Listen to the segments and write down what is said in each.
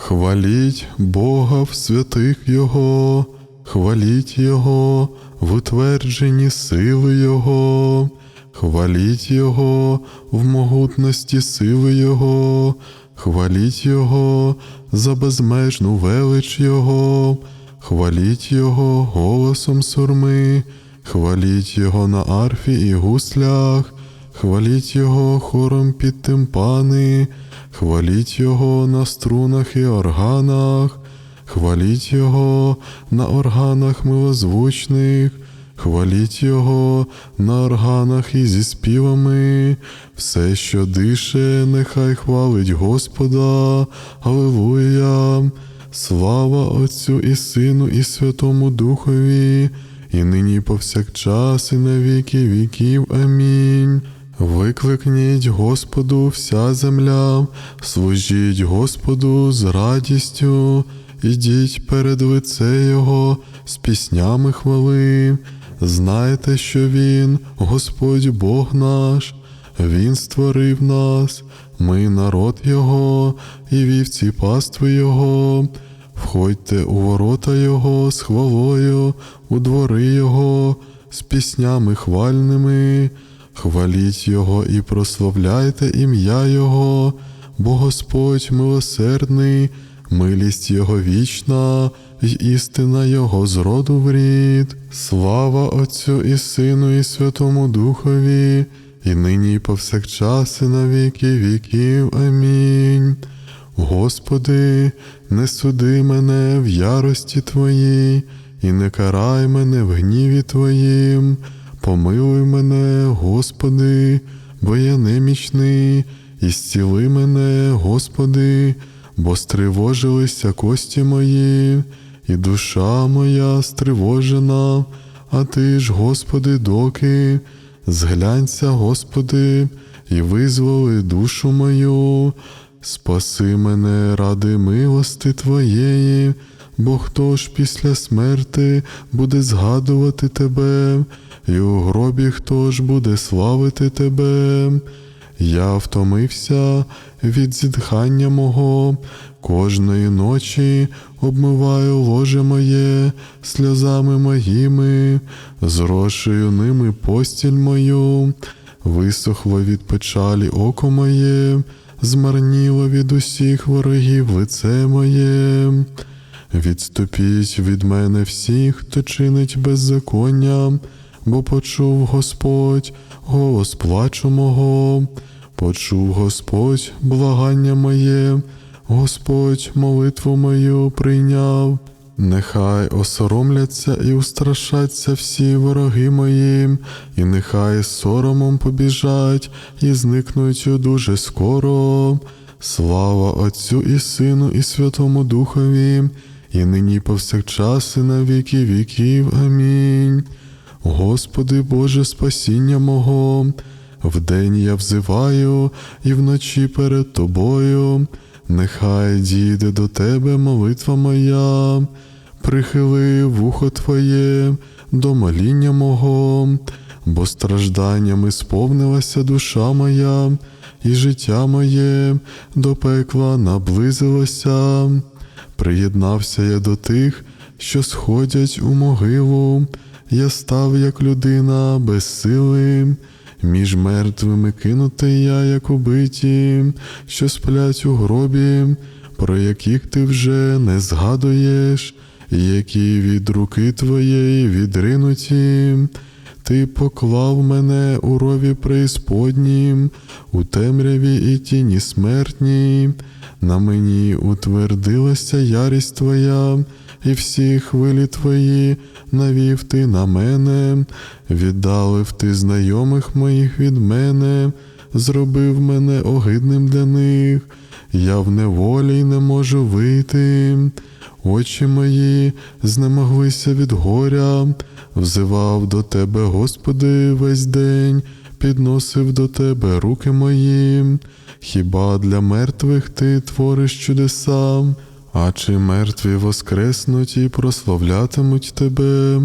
Хваліть Бога в святих Його, хваліть Його в утвердженні сили Його, хваліть Його в могутності сили Його, хваліть Його за безмежну велич Його, хваліть Його голосом сурми, хваліть Його на арфі і гуслях, хваліть Його хором під тимпани, хваліть Його на струнах і органах, хваліть Його на органах милозвучних, хваліть Його на органах і зі співами, все, що дише, нехай хвалить Господа, Аллилуйя. Слава Отцю і Сину, і Святому Духові, і нині повсякчас, і на віки віків. Амінь. Викликніть Господу вся земля, служіть Господу з радістю, ідіть перед лице Його з піснями хвали. Знайте, що Він, Господь Бог наш, Він створив нас, ми народ Його, і вівці пастви Його. Входьте у ворота Його з хвалою, у двори Його, з піснями хвальними. Хваліть Його і прославляйте ім'я Його, бо Господь милосердний, милість Його вічна, й істина Його з роду в рід. Слава Отцю і Сину, і Святому Духові, і нині, і повсякчас, і на віки віків. Амінь. Господи, не суди мене в ярості Твоїй, і не карай мене в гніві Твоїм. Помилуй мене, Господи, бо я немічний, і зціли мене, Господи, бо стривожилися кості мої, і душа моя стривожена, а Ти ж, Господи, доки, зглянься, Господи, і визволи душу мою, спаси мене ради милости Твоєї, бо хто ж після смерти буде згадувати Тебе, і у гробі хто ж буде славити Тебе? Я втомився від зітхання мого, кожної ночі обмиваю ложе моє сльозами моїми, зрошую ними постіль мою, висохло від печалі око моє, змарніло від усіх ворогів лице моє. Відступіть від мене всіх, хто чинить беззаконня, бо почув Господь голос плачу мого, почув Господь благання моє, Господь молитву мою прийняв. Нехай осоромляться і устрашаться всі вороги мої, і нехай соромом побіжать і зникнуть дуже скоро. Слава Отцю і Сину, і Святому Духові, і нині повсякчас, і на віки віків. Амінь. Господи Боже спасіння мого, вдень я взиваю, і вночі перед Тобою, нехай дійде до Тебе молитва моя, прихили вухо Твоє до моління мого, бо стражданнями сповнилася душа моя, і життя моє до пекла наблизилося. Приєднався я до тих, що сходять у могилу. Я став як людина без сили, між мертвими кинутий я, як убиті, що сплять у гробі, про яких ти вже не згадуєш, які від руки твоєї відринуті. Ти поклав мене у рові преісподнім, у темряві і тіні смертній, на мені утвердилася ярість Твоя, і всі хвилі Твої навів ти на мене, віддалив ти знайомих моїх від мене, зробив мене огидним для них, я в неволі й не можу вийти. Очі мої знемоглися від горя, взивав до Тебе, Господи, весь день, підносив до Тебе руки мої. Хіба для мертвих ти твориш чудеса? А чи мертві воскреснуть і прославлятимуть тебе?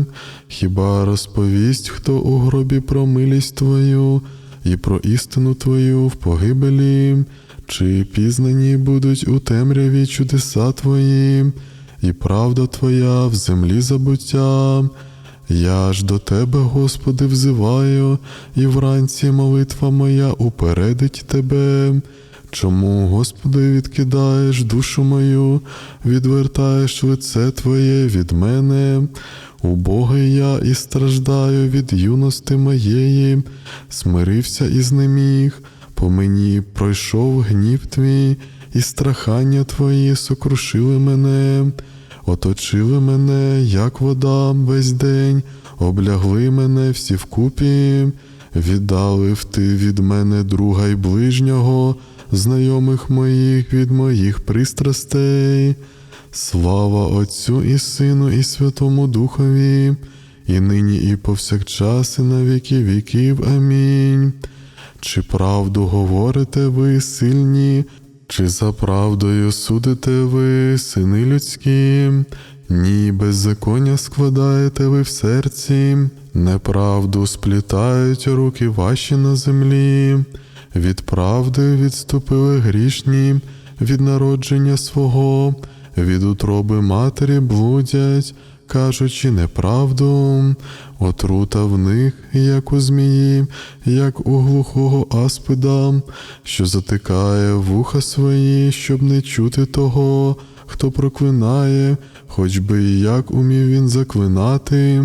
Хіба розповість хто у гробі про милість Твою і про істину Твою в погибелі? чи пізнані будуть у темряві чудеса Твої, і правда Твоя в землі забуття. Я ж до Тебе, Господи, взиваю, і вранці молитва моя упередить Тебе. Чому, Господи, відкидаєш душу мою, відвертаєш лице Твоє від мене? Убогий я і страждаю від юності моєї, смирився і знеміг, по мені пройшов гнів твій, і страхання твої сокрушили мене, оточили мене, як вода, весь день, облягли мене всі вкупі, віддалив ти від мене друга й ближнього, знайомих моїх від моїх пристрастей. Слава Отцю і Сину, і Святому Духові, і нині, і повсякчас, і на віки віків. Амінь. Чи правду говорите ви сильні, чи за правдою судите ви, сини людські? Ні, беззаконня складаєте ви в серці, неправду сплітають руки ваші на землі, від правди відступили грішні, від народження свого, від утроби матері блудять, кажучи неправду, отрута в них, як у змії, як у глухого аспида, що затикає вуха свої, щоб не чути того, хто проклинає, хоч би і як умів він заклинати.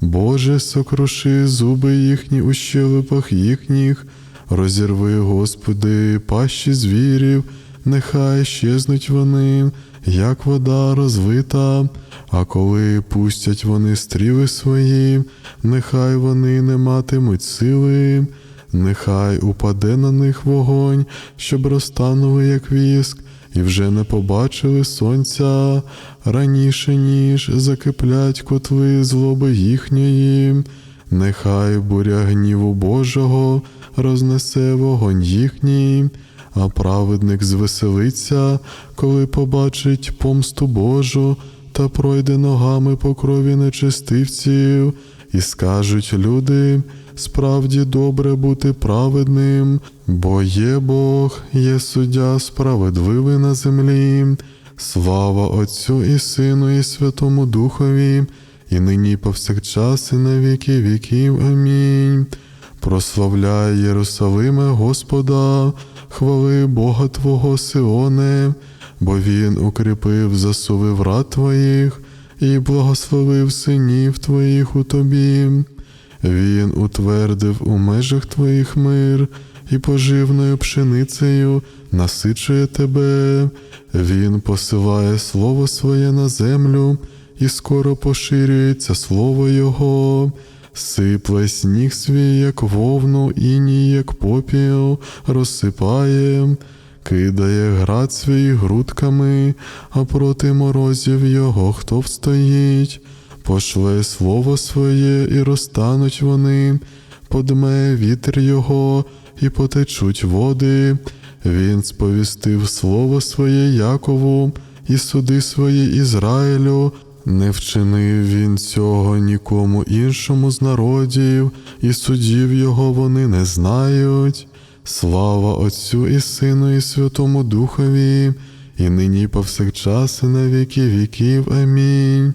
Боже, сокруши зуби їхні у щелепах їхніх, розірви, Господи, пащі звірів, нехай щезнуть вони, як вода розвита, а коли пустять вони стріли свої, нехай вони не матимуть сили, нехай упаде на них вогонь, щоб розтанули, як віск, і вже не побачили сонця раніше, ніж закиплять котли злоби їхньої, нехай буря гніву Божого рознесе вогонь їхній, а праведник звеселиться, коли побачить помсту Божу та пройде ногами по крові нечистивців, і скажуть люди, справді добре бути праведним, бо є Бог, є суддя справедливий на землі. Слава Отцю і Сину, і Святому Духові, і нині повсякчас, і на віки віків. Амінь. Прославляй Єрусалиме Господа, хвали Бога Твого Сионе, бо Він укріпив засуви врат Твоїх і благословив синів Твоїх у Тобі. Він утвердив у межах Твоїх мир і поживною пшеницею насичує тебе. Він посилає слово своє на землю, і скоро поширюється слово Його. Сипле сніг свій, як вовну, іній, як попіл, розсипає, кидає град свій грудками, а проти морозів його хто встоїть, пошле слово своє, і розтануть вони, подме вітер його, і потечуть води. Він сповістив слово своє Якову і суди свої Ізраїлю. Не вчинив він цього нікому іншому з народів, і судів його вони не знають. Слава Отцю і Сину, і Святому Духові, і нині, повсякчас, і на віки віків. Амінь.